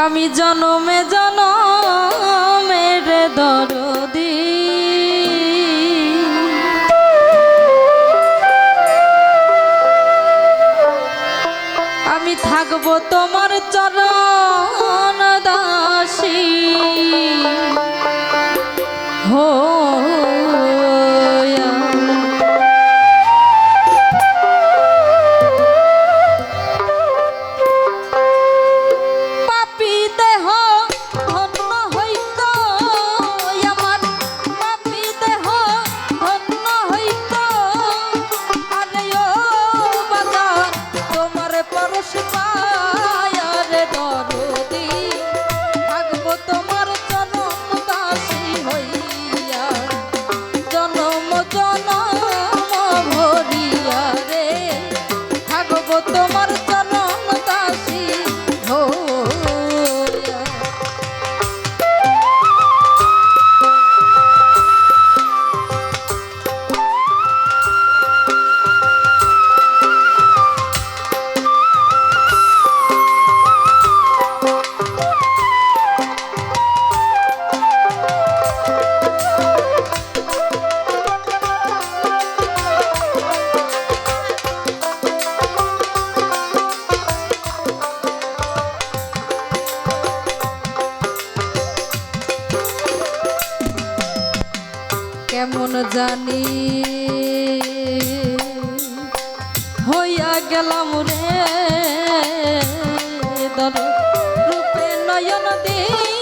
আমি জনমে জনমের দরদি। আমি থাকব তোমার চরণ দাসী। দেশ পা কেমন জানি? হইয়া গেলাম রে দর রূপে নয়ন দিয়ে।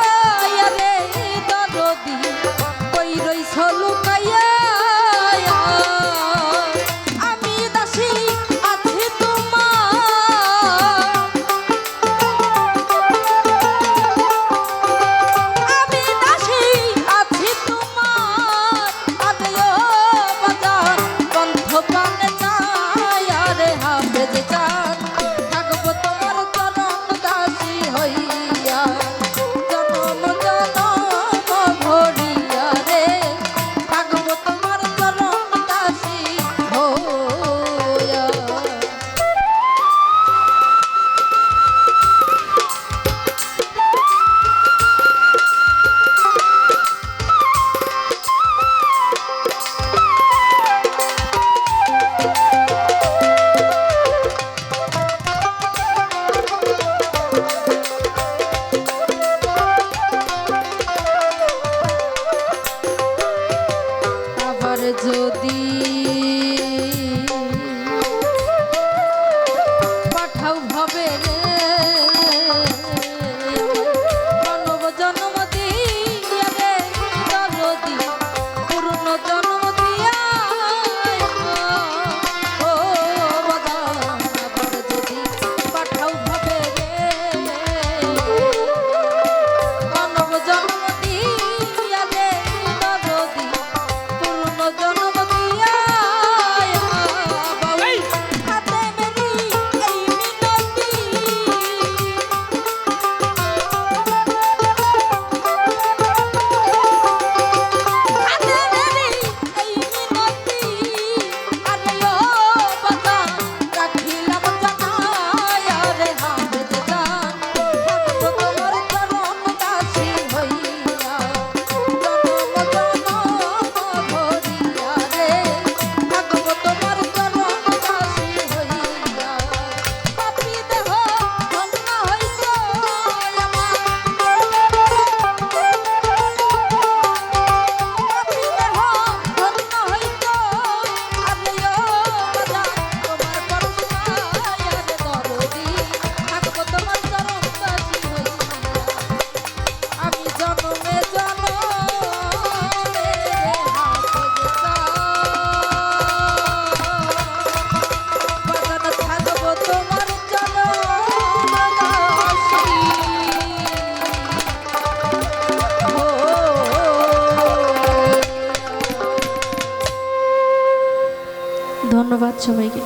সবাইকে।